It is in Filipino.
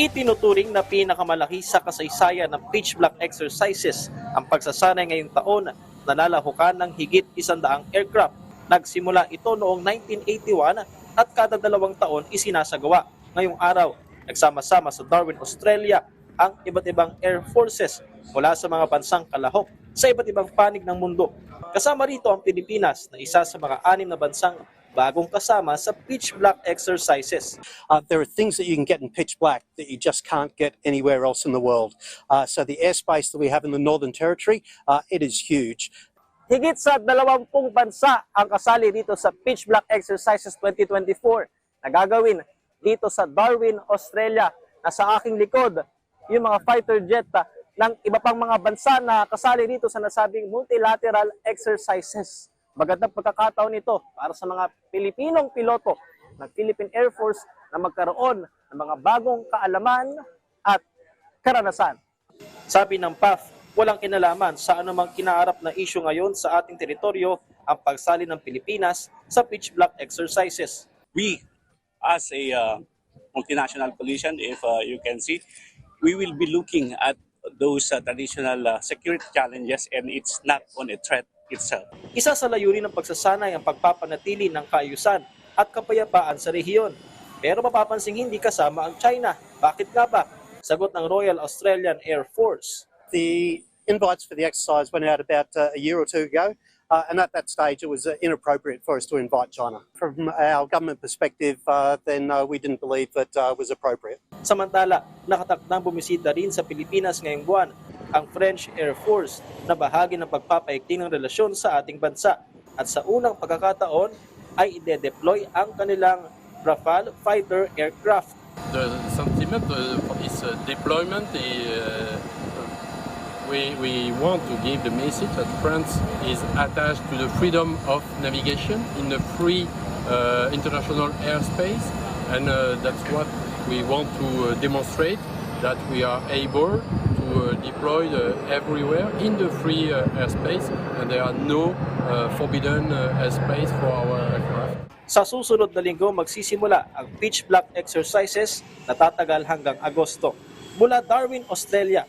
Itinuturing na pinakamalaki sa kasaysayan ng pitch black exercises ang pagsasanay ngayong taon na lalahukan ng higit isandaang aircraft. Nagsimula ito noong 1981 at kada dalawang taon isinasagawa. Ngayong araw, nagsama-sama sa Darwin, Australia ang iba't ibang air forces mula sa mga bansang kalahok sa iba't ibang panig ng mundo. Kasama rito ang Pilipinas na isa sa mga anim na bansang bagong kasama sa pitch black exercises. Uh, there are things that you can get in pitch black that you just can't get anywhere else in the world. Uh, so the airspace that we have in the Northern Territory, uh, it is huge. Higit sa 20 bansa ang kasali dito sa Pitch Black Exercises 2024 na gagawin dito sa Darwin, Australia. Nasa aking likod, yung mga fighter jet ah, ng iba pang mga bansa na kasali dito sa nasabing multilateral exercises. Magandang pagkakataon ito para sa mga Pilipinong piloto ng Philippine Air Force na magkaroon ng mga bagong kaalaman at karanasan. Sabi ng PAF, walang kinalaman sa anumang kinaarap na isyu ngayon sa ating teritoryo ang pagsali ng Pilipinas sa pitch black exercises. we as a uh, multinational coalition if uh, you can see we will be looking at those uh, traditional uh, security challenges and it's not on a threat itself Isa sa layunin ng pagsasanay ang pagpapanatili ng kaayusan at kapayapaan sa rehiyon. Pero mapapansing hindi kasama ang China. Bakit nga ba? Sagot ng Royal Australian Air Force. The invites for the exercise went out about uh, a year or two ago. Uh, and at that stage, it was uh, inappropriate for us to invite China. From our government perspective, uh, then uh, we didn't believe that uh, was appropriate. Samantala, nakatakdang bumisita rin sa Pilipinas ngayong buwan ang French Air Force na bahagi ng pagpapaigting ng relasyon sa ating bansa. At sa unang pagkakataon ay ide-deploy ang kanilang Rafale fighter aircraft. the sentiment uh, for this uh, deployment is uh, we, we want to give the message that France is attached to the freedom of navigation in the free uh, international airspace and uh, that's what we want to uh, demonstrate that we are able to uh, deploy uh, everywhere in the free uh, airspace and there are no forbidden airspace for our aircraft. Sa susunod na linggo magsisimula ang pitch black exercises na tatagal hanggang Agosto. Mula Darwin, Australia,